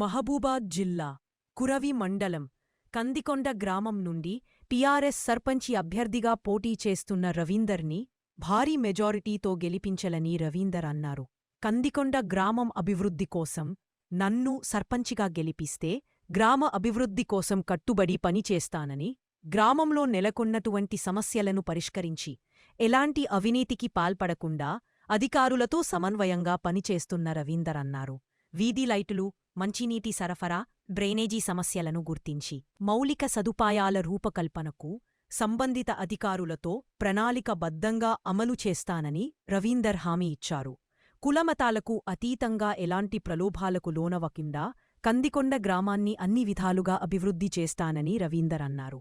మహబూబాద్ జిల్లా కురవి మండలం కందికొండ గ్రామం నుండి టీఆర్ఎస్ సర్పంచి అభ్యర్థిగా పోటీ చేస్తున్న రవీందర్ని భారీ మెజారిటీతో గెలిపించలని రవీందర్ అన్నారు. కందికొండ గ్రామం అభివృద్ధి కోసం నన్ను సర్పంచిగా గెలిపిస్తే గ్రామ అభివృద్ధి కోసం కట్టుబడి పనిచేస్తానని గ్రామంలో నెలకొన్నటువంటి సమస్యలను పరిష్కరించి ఎలాంటి అవినీతికి పాల్పడకుండా అధికారులతో సమన్వయంగా పనిచేస్తున్న రవీందర్ అన్నారు. వీధి లైటులు మంచినీటి సరఫరా డ్రైనేజీ సమస్యలను గుర్తించి మౌలిక సదుపాయాల రూపకల్పనకు సంబంధిత అధికారులతో ప్రణాళికబద్ధంగా అమలు చేస్తానని రవీందర్ హామీ ఇచ్చారు. కులమతాలకు అతీతంగా ఎలాంటి ప్రలోభాలకు లోనవకుండా కందికొండ గ్రామాన్ని అన్ని విధాలుగా అభివృద్ధి చేస్తానని రవీందర్ అన్నారు.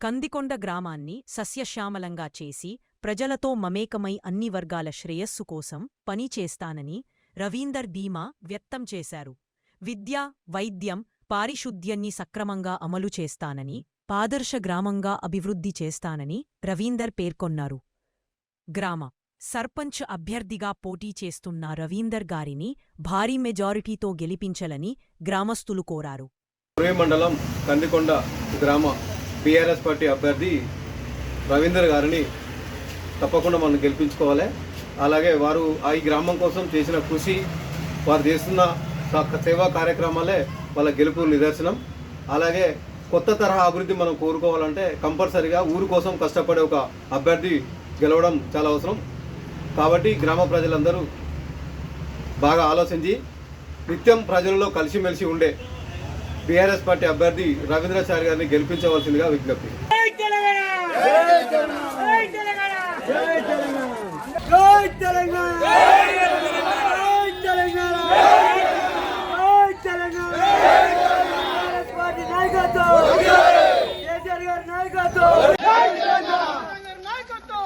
కందికొండ గ్రామాన్ని సస్యశ్యామలంగా చేసి ప్రజలతో మమేకమై అన్ని వర్గాల శ్రేయస్సు కోసం పనిచేస్తానని రవీందర్ ధీమా వ్యక్తం చేశారు. విద్య వైద్యం పారిశుద్ధ్యాన్ని సక్రమంగా అమలు చేస్తానని పాదర్శ గ్రామంగా అభివృద్ధి చేస్తానని రవీందర్ పేర్కొన్నారు. గ్రామ సర్పంచ్ అభ్యర్థిగా పోటీ చేస్తున్న రవీందర్ గారిని భారీ మెజారిటీతో గెలిపించలని గ్రామస్తులు కోరారు. మండలం కందికొండ గ్రామ బీఆర్ఎస్ పార్టీ అభ్యర్థి రవీందర్ గారిని తప్పకుండా మనం గెలిపించుకోవాలి. అలాగే వారు ఆ ఈ గ్రామం కోసం చేసిన కృషి వారు చేస్తున్న సేవా కార్యక్రమాలే వాళ్ళ గెలుపు నిదర్శనం. అలాగే కొత్త తరహా అభివృద్ధి మనం కోరుకోవాలంటే కంపల్సరిగా ఊరు కోసం కష్టపడే ఒక అభ్యర్థి గెలవడం చాలా అవసరం. కాబట్టి గ్రామ ప్రజలందరూ బాగా ఆలోచించి నిత్యం ప్రజలలో కలిసిమెలిసి ఉండే బీఆర్ఎస్ పార్టీ అభ్యర్థి రవీంద్రాచారి గారిని గెలిపించవలసిందిగా విజ్ఞప్తి. తెలంగాణ! నాయకత్వం